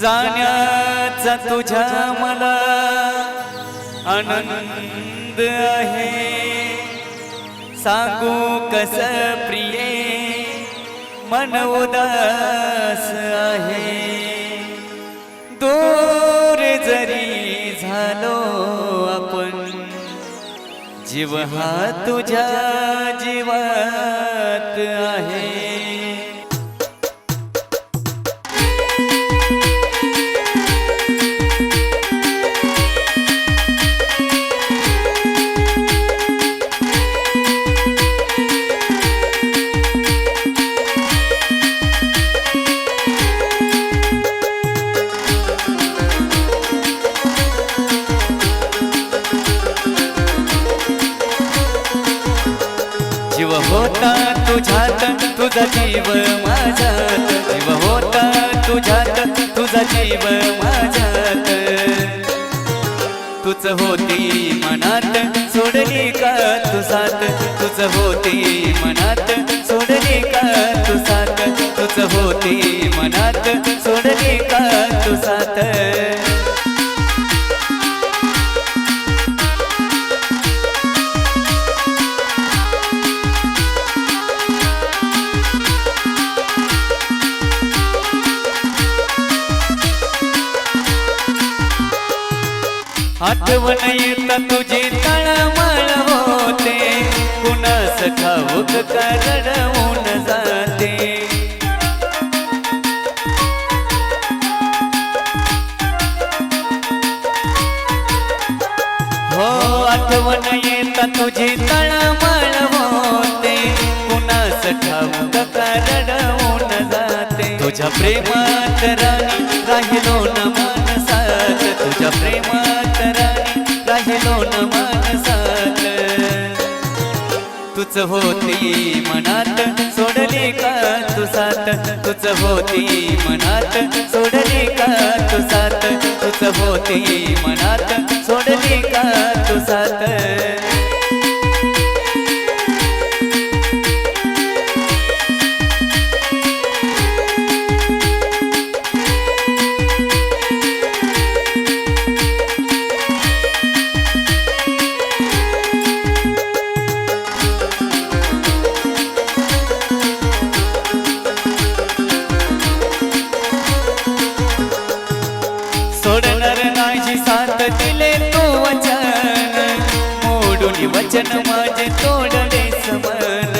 जाण्याचा तुझ्या मला आनंद आहे. सांगू कस प्रिये मन उदास आहे. दूर जरी झालो आपण जीव हा तुझ्या जीवात आहे. जीव होता तुझ्यात तुझा जीव माझ्यात जीव होता तुझ्यात तुझा जीव माझ्यात तुझ होती मनात सोडली का तुझात तुझ होती मनात सोडली का तुझात तुझ होती मनात सोडली का तू आठवण येत तुझी तळमळ होते. कुणास ठाऊक करडवून जाते. हो आठवण येत तुझी तळमळ होते. कुणास ठाऊक करडवून जाते. तुझ्या प्रेमात तुझ होती मनात सोडली का तू तुझ होती मनात सोडली का तू साथ? तुझ होती मनात वचन. मोडून वचन माझे तोडले समन.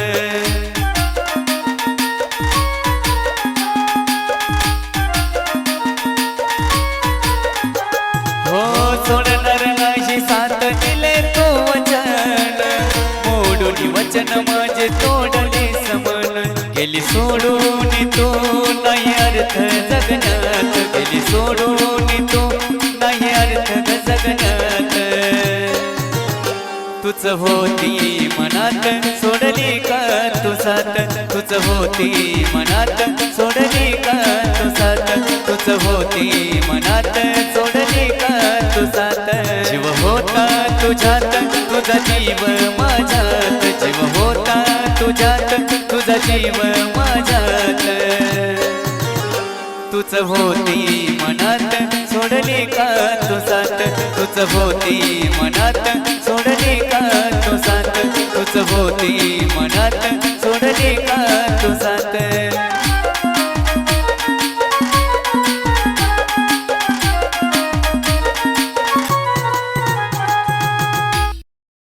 हो सोडणार नाही साथ दिले तो वचन. मोडून वचन माझे तोडले समन. गेली सोडून तो नाही अर्थ जगण्यात. गेली सोडून तुझ होती मनात सोडली का तू साथ तुझ होती मनात सोडली का तू साथ तुझ होती मनात सोडली का तू साथ जीव होता तुझ्यात तुझा जीव माझ्यात. जीव होता तुझ्यात तुझा जीव माझ्यात. तुझ होती मनात सोडली का तू साथ तुझ होती मनात सोडली